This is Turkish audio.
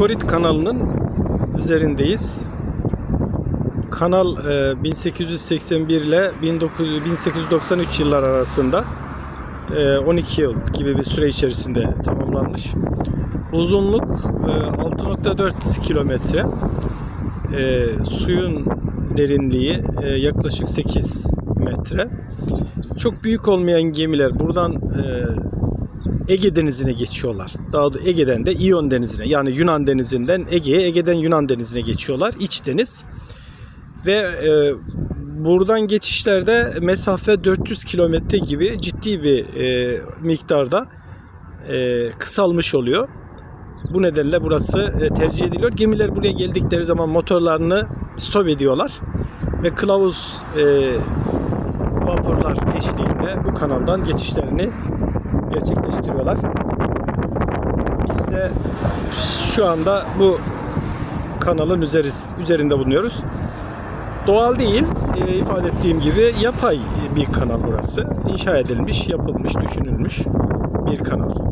Korit kanalının üzerindeyiz. Kanal e, 1881 ile 1900 1893 yıllar arasında e, 12 yıl gibi bir süre içerisinde tamamlanmış. Uzunluk e, 6.4 kilometre. E, suyun derinliği e, yaklaşık 8 metre. Çok büyük olmayan gemiler buradan e, Ege Denizi'ne geçiyorlar. Daha da Ege'den de İyon Denizi'ne yani Yunan Denizi'nden Ege'ye, Ege'den Yunan Denizi'ne geçiyorlar. İç deniz. Ve e, buradan geçişlerde mesafe 400 kilometre gibi ciddi bir e, miktarda e, kısalmış oluyor. Bu nedenle burası e, tercih ediliyor. Gemiler buraya geldikleri zaman motorlarını stop ediyorlar ve kılavuz e, vapurlar eşliğinde bu kanaldan geçişlerini gerçekleştiriyorlar. Biz de şu anda bu kanalın üzeri- üzerinde bulunuyoruz. Doğal değil, e, ifade ettiğim gibi yapay bir kanal burası. İnşa edilmiş, yapılmış, düşünülmüş bir kanal.